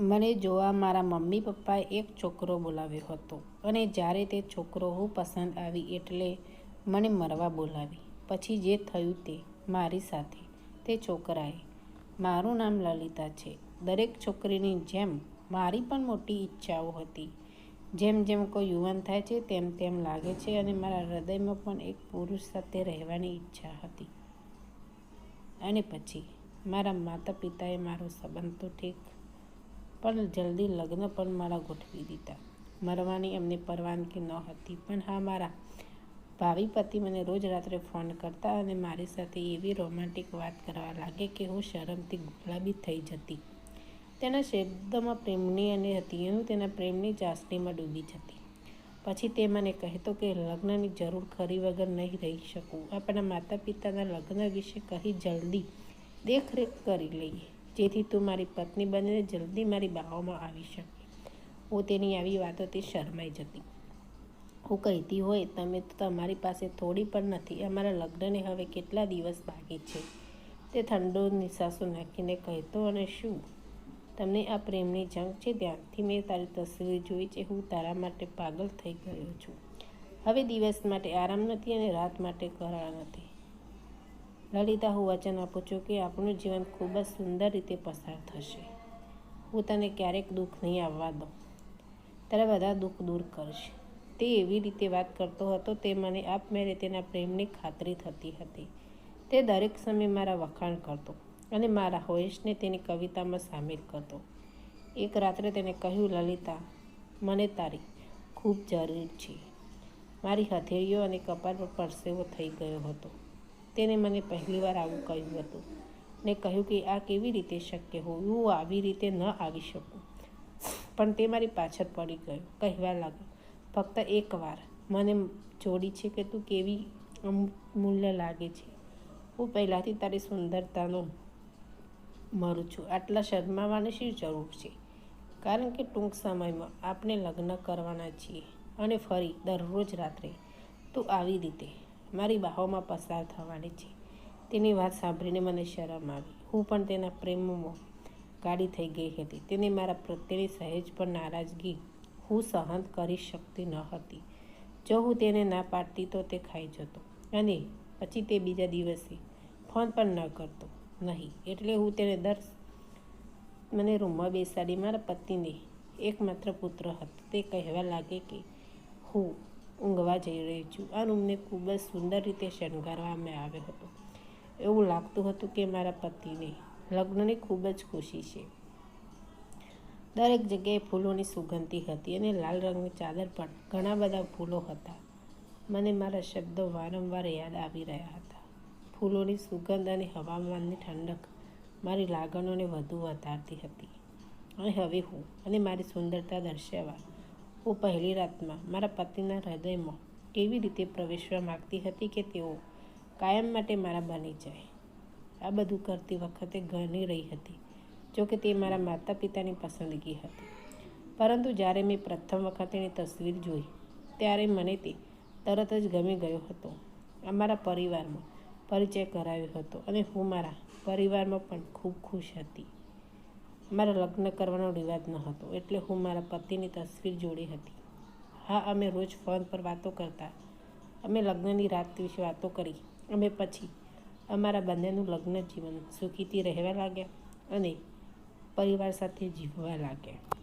મને જોવા મારા મમ્મી પપ્પાએ એક છોકરો બોલાવ્યો હતો અને જ્યારે તે છોકરો હું પસંદ આવી એટલે મને મરવા બોલાવી. પછી જે થયું તે મારી સાથે. તે છોકરાએ, મારું નામ લલિતા છે. દરેક છોકરીની જેમ મારી પણ મોટી ઈચ્છાઓ હતી. જેમ જેમ કોઈ યુવાન થાય છે, તેમ તેમ લાગે છે અને મારા હૃદયમાં પણ એક પુરુષ સાથે રહેવાની ઈચ્છા હતી. અને પછી મારા માતા પિતાએ મારો સંબંધ તો ઠીક પણ જલ્દી લગ્ન પણ મારા ગોઠવી દીધા. મરવાની એમને પરવાનગી ન હતી. પણ હા, મારા ભાવિ પતિ મને રોજ રાત્રે ફોન કરતા અને મારી સાથે એવી રોમાન્ટિક વાત કરવા લાગે કે હું શરમથી ગુલાબી થઈ જતી. તેના શબ્દમાં પ્રેમની અને હતી હું તેના પ્રેમની ચાસણીમાં ડૂબી જતી. પછી તે મને કહેતો કે લગ્નની જરૂર ખરી વગર નહીં રહી શકું. આપણા માતા પિતાના લગ્ન વિશે કહી જલ્દી દેખરેખ કરી લઈએ. જેથી તું મારી પત્ની બનીને જલ્દી મારી બાહોમાં આવી શકે. હું તેની આવી વાતોથી શરમાઈ જતી. હું કહેતી હોય, તમે તો તમારી પાસે થોડી પણ નથી. અમારા લગ્નને હવે કેટલા દિવસ બાકી છે? તે ઠંડો નિશાસો નાખીને કહેતો, અને શું? તમને આ પ્રેમની જંગ છે? ત્યાંથી મેં તારી તસવીર જોઈ છે. હું તારા માટે પાગલ થઈ ગયો છું. હવે દિવસ માટે આરામ નથી અને રાત માટે કરાર નથી. લલિતા હું વચન આપું છું કે આપણું જીવન ખૂબ જ સુંદર રીતે પસાર થશે. હું તને ક્યારેક દુઃખ નહીં આવવા દઉં. તારા બધા દુઃખ દૂર કરશે. તે એવી રીતે વાત કરતો હતો, તે મને આપમેળે તેના પ્રેમની ખાતરી થતી હતી. તે દરેક સમયે મારા વખાણ કરતો અને મારા હોઈશને તેની કવિતામાં સામેલ કરતો. એક રાત્રે તેને કહ્યું, લલિતા, મને તારી ખૂબ જરૂર છે. મારી હથેળીઓ અને કપાળ પર પરસેવો થઈ ગયો હતો. તેને મને પહેલીવાર આવું કહ્યું હતું ને કહ્યું કે આ કેવી રીતે શક્ય હોય? હું આવી રીતે ન આવી શકું. પણ તે મારી પાછળ પડી ગયો, કહેવા લાગ્યો. ફક્ત એકવાર મને જોડી છે કે તું કેવી અમૂલ્ય લાગે છે. હું પહેલાંથી તારી સુંદરતાનો મરું છું. આટલા શરમાવાની શી જરૂર છે? કારણ કે ટૂંક સમયમાં આપણે લગ્ન કરવાના છીએ અને ફરી દરરોજ રાત્રે તું આવી રીતે મારી બાહોમાં પસાર થવાની છે. તેની વાત સાંભળીને મને શરમ આવી. હું પણ તેના પ્રેમમાં ગાડી થઈ ગઈ હતી. તેને મારા પ્રત્યેની સહેજ પણ નારાજગી હું સહન કરી શકતી ન હતી. જો હું તેને ના પાડતી તો તે ખાઈ જતો અને પછી તે બીજા દિવસે ફોન પણ ન કરતો. નહીં, એટલે હું તેને દર મને રૂમમાં બેસાડી મારા પતિને એકમાત્ર પુત્ર હતો. તે કહેવા લાગે કે હું ઊંઘવા જઈ રહી છું. આ રૂમને ખૂબ જ સુંદર રીતે શણગારવામાં આવ્યો હતો. એવું લાગતું હતું કે મારા પતિને લગ્નની ખૂબ જ ખુશી છે. દરેક જગ્યાએ ફૂલોની સુગંધી હતી અને લાલ રંગની ચાદર પર ઘણા બધા ફૂલો હતા. મને મારા શબ્દો વારંવાર યાદ આવી રહ્યા હતા. ફૂલોની સુગંધ અને હવામાનની ઠંડક મારી લાગણીઓને વધુ વધારતી હતી. અને હવે હું અને મારી સુંદરતા દર્શાવવા હું પહેલી રાતમાં મારા પતિના હૃદયમાં એવી રીતે પ્રવેશવા માગતી હતી કે તેઓ કાયમ માટે મારા બની જાય? આ બધું કરતી વખતે ઘરની રહી હતી જોકે તે મારા માતા પિતાની પસંદગી હતી. પરંતુ જ્યારે મેં પ્રથમ વખત એની તસવીર જોઈ, ત્યારે મને તે તરત જ ગમી ગયો હતો. અમારા પરિવારમાં પરિચય કરાવ્યો હતો અને હું મારા પરિવારમાં પણ ખૂબ ખુશ હતી. મારા લગ્ન કરવાનો રિવાજ ન હતો, એટલે હું મારા પતિની તસવીર જોડી હતી. હા, અમે રોજ ફોન પર વાતો કરતા. અમે લગ્નની રાત વિશે વાતો કરી. અમે પછી અમારા બંનેનું લગ્ન જીવન સુખીથી રહેવા લાગ્યા અને પરિવાર સાથે જીવવા લાગ્યા.